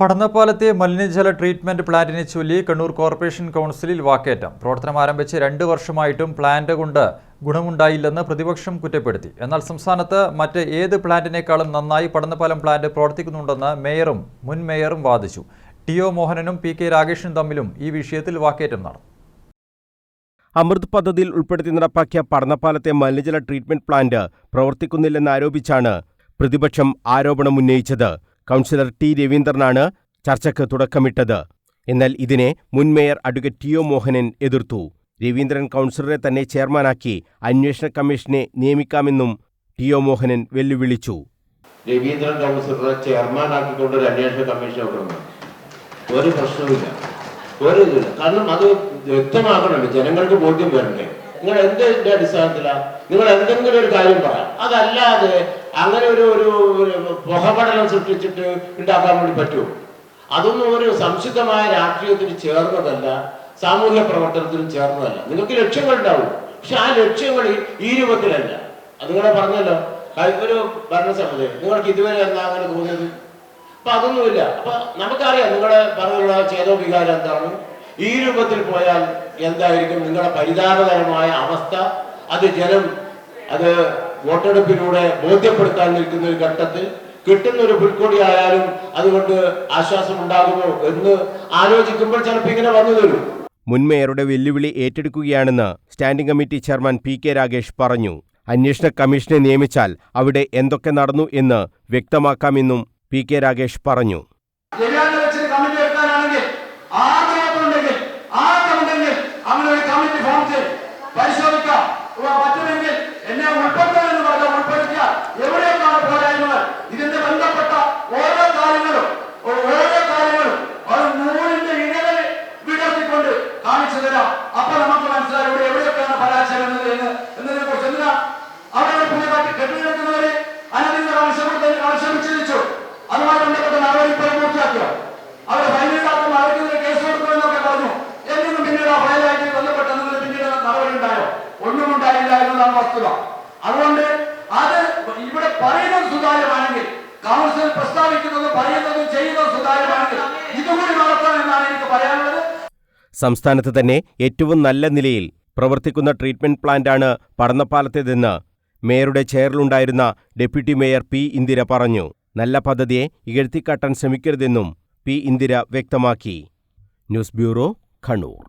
പടന്നപ്പാലത്തെ മലിനജല ട്രീറ്റ്മെന്റ് പ്ലാന്റിനെ ചൊല്ലി കണ്ണൂർ കോർപ്പറേഷൻ കൗൺസിലിൽ വാക്കേറ്റം. പ്രവർത്തനം ആരംഭിച്ച് രണ്ട് വർഷമായിട്ടും പ്ലാന്റ് കൊണ്ട് ഗുണമുണ്ടായില്ലെന്ന് പ്രതിപക്ഷം കുറ്റപ്പെടുത്തി. എന്നാൽ സംസ്ഥാനത്ത് മറ്റ് ഏത് പ്ലാന്റിനേക്കാളും നന്നായി പഠനപ്പാലം പ്ലാന്റ് പ്രവർത്തിക്കുന്നുണ്ടെന്ന് മേയറും മുൻ മേയറും വാദിച്ചു. ടി ഒ മോഹനനും പി കെ രാഗേഷും തമ്മിലും ഈ വിഷയത്തിൽ വാക്കേറ്റം നടന്നു. അമൃത് പദ്ധതിയിൽ ഉൾപ്പെടുത്തി നടപ്പാക്കിയ പഠനപ്പാലത്തെ മലിനജല ട്രീറ്റ്മെന്റ് പ്ലാന്റ് പ്രവർത്തിക്കുന്നില്ലെന്നാരോപിച്ചാണ് പ്രതിപക്ഷം ആരോപണം ഉന്നയിച്ചത്. കൗൺസിലർ ടി രവീന്ദ്രനാണ് ചർച്ചയ്ക്ക് തുടക്കമിട്ടത്. എന്നാൽ ഇതിനെ മുൻ mayor advocate T O Mohanan എതിർത്തു. രവീന്ദ്രൻ കൗൺസിലറെ തന്നെ ചെയർമാനാക്കി അന്വേഷണ കമ്മീഷനെ നിയമിക്കാമെന്നും ടി ഒ മോഹനൻ വെല്ലുവിളിച്ചു. രവീന്ദ്രൻ കൗൺസിലറെ ചെയർമാനാക്കിക്കൊണ്ട് ഒരു അന്വേഷണ കമ്മീഷൻ ഒരു പ്രശ്നവുമില്ല. ഒരു കാരണം അത് വ്യക്തമാക്കണമല്ലോ. ജനങ്ങൾക്ക് ബോധ്യം വരണ്ടേ. നിങ്ങൾ എന്തിന്റെ അടിസ്ഥാനത്തിലാണ് നിങ്ങൾ എന്തെങ്കിലും ഒരു കാര്യം പറയാം. അതല്ലാതെ അങ്ങനെ ഒരു ഒരു പുകപടലം സൃഷ്ടിച്ചിട്ട് ഉണ്ടാക്കാൻ വേണ്ടി പറ്റുമോ? അതൊന്നും ഒരു സംശുദ്ധമായ രാഷ്ട്രീയത്തിന് ചേർന്നതല്ല സാമൂഹ്യ പ്രവർത്തനത്തിനും ചേർന്നതല്ല. നിങ്ങൾക്ക് ലക്ഷ്യങ്ങൾ ഉണ്ടാവും പക്ഷെ ആ ലക്ഷ്യങ്ങൾ ഈ- രൂപത്തിലല്ല. അത് നിങ്ങളെ പറഞ്ഞല്ലോ ഒരു ഭരണസമിതി നിങ്ങൾക്ക് ഇതുവരെ എന്താ അങ്ങനെ തോന്നിയത്? അപ്പൊ അതൊന്നുമില്ല. അപ്പൊ നമുക്കറിയാം നിങ്ങളെ പറഞ്ഞുള്ള ചേതോ വികാരം എന്താണ്. ഈ രൂപത്തിൽ പോയാൽ എന്തായിരിക്കും? നിങ്ങളുടെ പരിതാപകരമായ അവസ്ഥ അത് ജനം അത് വോട്ടെടുപ്പിലൂടെ ബോധ്യപ്പെടുത്താൻ നിൽക്കുന്ന ഒരു ഘട്ടത്തിൽ കിട്ടുന്ന ഒരു പുൽക്കൊടി ആയാലും അതുകൊണ്ട് ആശ്വാസം ഉണ്ടാകുമോ എന്ന് ആലോചിക്കുമ്പോൾ ചിലപ്പോൾ ഇങ്ങനെ വന്നു തരും. മുൻമേയറുടെ വെല്ലുവിളി ഏറ്റെടുക്കുകയാണെന്ന് standing committee chairman P K Ragesh പറഞ്ഞു. അന്വേഷണ കമ്മീഷനെ നിയമിച്ചാൽ അവിടെ എന്തൊക്കെ നടന്നു എന്ന് വ്യക്തമാക്കാമെന്നും പി കെ രാഗേഷ് പറഞ്ഞു. എന്നതാണ് വസ്തുത. അതുകൊണ്ട് അത് ഇവിടെ പറയുന്നത് സുതാര്യമാണെങ്കിൽ കൗൺസിൽ പ്രസ്താവിക്കുന്നതും പറയുന്നതും ചെയ്യുന്നതും സുതാര്യമാണെങ്കിൽ ഇതുകൂടി നടത്തണം എന്നാണ് എനിക്ക് പറയാനുള്ളത്. സംസ്ഥാനത്ത് തന്നെ ഏറ്റവും നല്ല നിലയിൽ പ്രവർത്തിക്കുന്ന ട്രീറ്റ്മെന്റ് പ്ലാന്റാണ് പടന്നപ്പാലത്തേതെന്ന് മേയറുടെ ചെയറിലുണ്ടായിരുന്ന ഡെപ്യൂട്ടി മേയർ പി ഇന്ദിര പറഞ്ഞു. നല്ല പദ്ധതിയെ ഇകഴ്ത്തിക്കാട്ടാൻ ശ്രമിക്കരുതെന്നും പി ഇന്ദിര വ്യക്തമാക്കി. News bureau Kannur.